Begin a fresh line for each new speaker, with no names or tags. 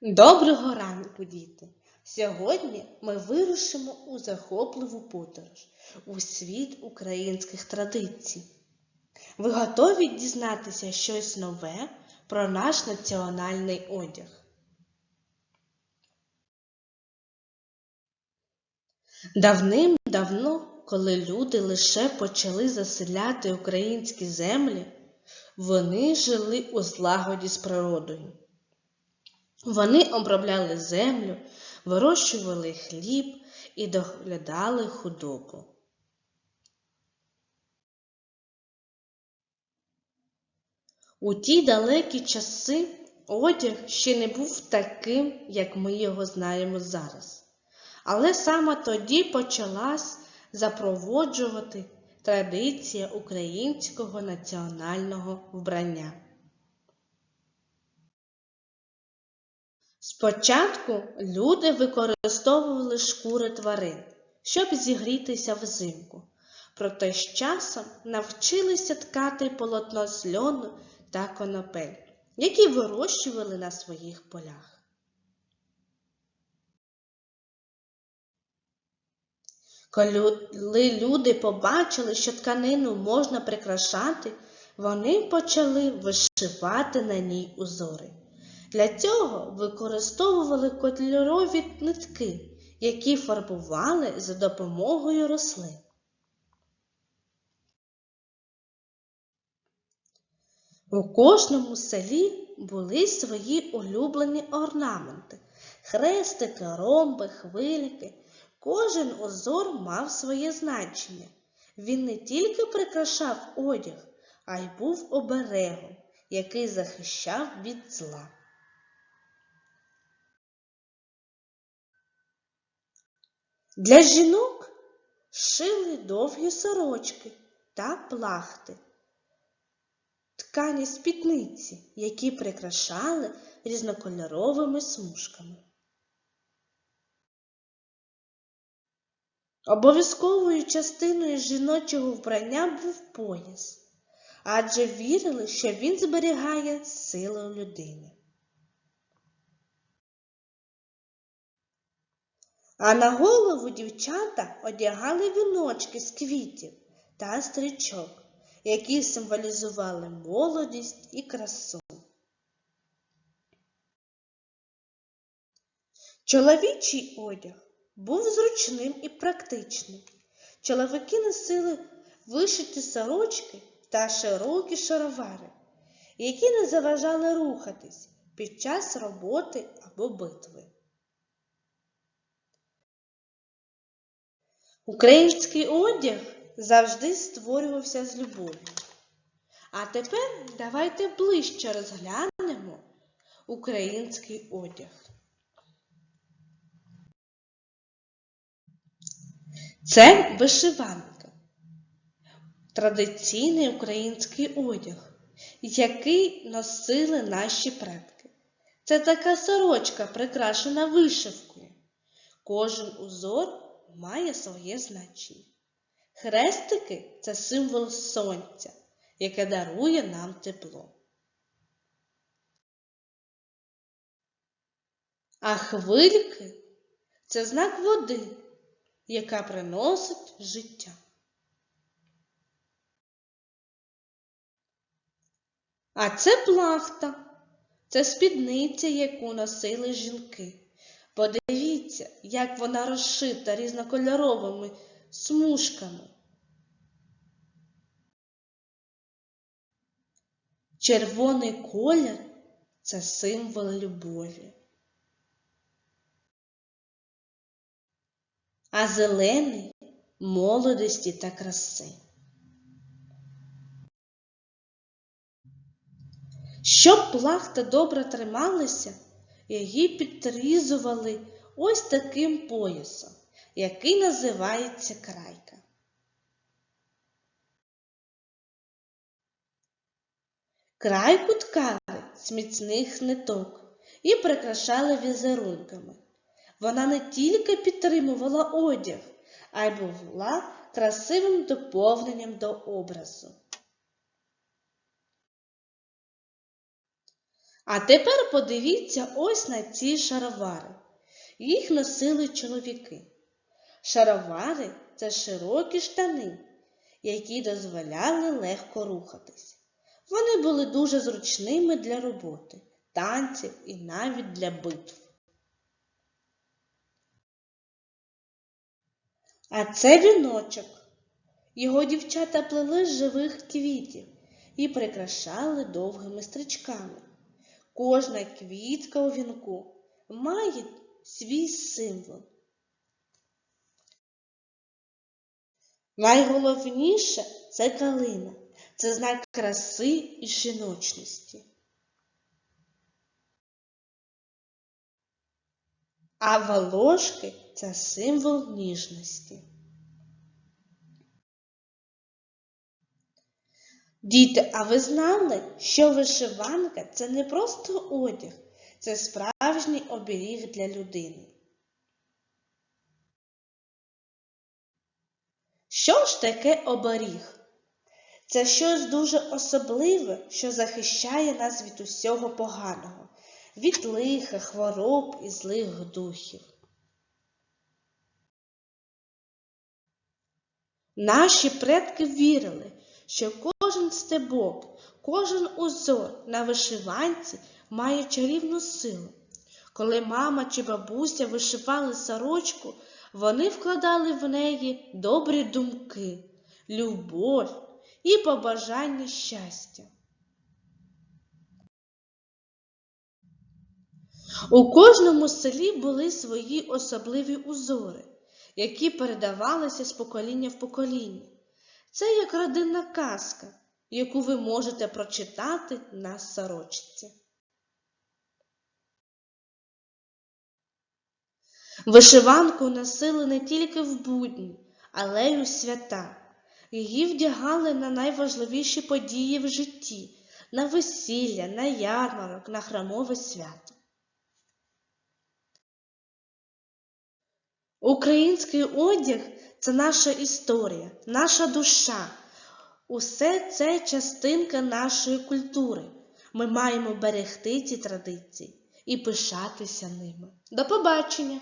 Доброго ранку, діти! Сьогодні ми вирушимо у захопливу подорож у світ українських традицій. Ви готові дізнатися щось нове про наш національний одяг? Давним-давно, коли люди лише почали заселяти українські землі, вони жили у злагоді з природою. Вони обробляли землю, вирощували хліб і доглядали худобу. У ті далекі часи одяг ще не був таким, як ми його знаємо зараз. Але саме тоді почалась запроводжувати традиція українського національного вбрання. Спочатку люди використовували шкури тварин, щоб зігрітися взимку, проте з часом навчилися ткати полотно з льону та конопель, які вирощували на своїх полях. Коли люди побачили, що тканину можна прикрашати, вони почали вишивати на ній узори. Для цього використовували кольорові нитки, які фарбували за допомогою рослин. У кожному селі були свої улюблені орнаменти, хрестики, ромби, хвильки. Кожен узор мав своє значення. Він не тільки прикрашав одяг, а й був оберегом, який захищав від зла. Для жінок шили довгі сорочки та плахти, ткані спідниці, які прикрашали різнокольоровими смужками. Обов'язковою частиною жіночого вбрання був пояс, адже вірили, що він зберігає силу людини. А на голову дівчата одягали віночки з квітів та стрічок, які символізували молодість і красу. Чоловічий одяг був зручним і практичним. Чоловіки носили вишиті сорочки та широкі шаровари, які не заважали рухатись під час роботи або битви. Український одяг завжди створювався з любов'ю. А тепер давайте ближче розглянемо український одяг. Це вишиванка, традиційний український одяг, який носили наші предки. Це така сорочка, прикрашена вишивкою. Кожен узор має своє значення. Хрестики це символ сонця, яке дарує нам тепло. А хвильки це знак води, яка приносить життя. А це плахта, це спідниця, яку носили жінки. Подивіться, як вона розшита різнокольоровими смужками. Червоний колір це символ любові. А зелений молодості та краси. Щоб плахта добре трималася, її підрізували ось таким поясом, який називається крайка. Крайку ткали з міцних ниток і прикрашали візерунками. Вона не тільки підтримувала одяг, а й була красивим доповненням до образу. А тепер подивіться ось на ці шаровари. Їх носили чоловіки. Шаровари це широкі штани, які дозволяли легко рухатись. Вони були дуже зручними для роботи, танців і навіть для битв. А це віночок. Його дівчата плели з живих квітів і прикрашали довгими стрічками. Кожна квітка у вінку має свій символ. Найголовніше це калина, це знак краси і жіночності. А волошки це символ ніжності. Діти, а ви знали, що вишиванка це не просто одяг, це справжній оберіг для людини. Що ж таке оберіг? Це щось дуже особливе, що захищає нас від усього поганого, від лиха, хвороб і злих духів. Наші предки вірили, що кожен стебок, кожен узор на вишиванці має чарівну силу. Коли мама чи бабуся вишивали сорочку, вони вкладали в неї добрі думки, любов і побажання щастя. У кожному селі були свої особливі узори, які передавалися з покоління в покоління. Це як родинна казка, яку ви можете прочитати на сорочці. Вишиванку носили не тільки в будні, але й у свята. Її вдягали на найважливіші події в житті, на весілля, на ярмарок, на храмове свято. Український одяг це наша історія, наша душа. Усе це частинка нашої культури. Ми маємо берегти ці традиції і пишатися ними. До побачення!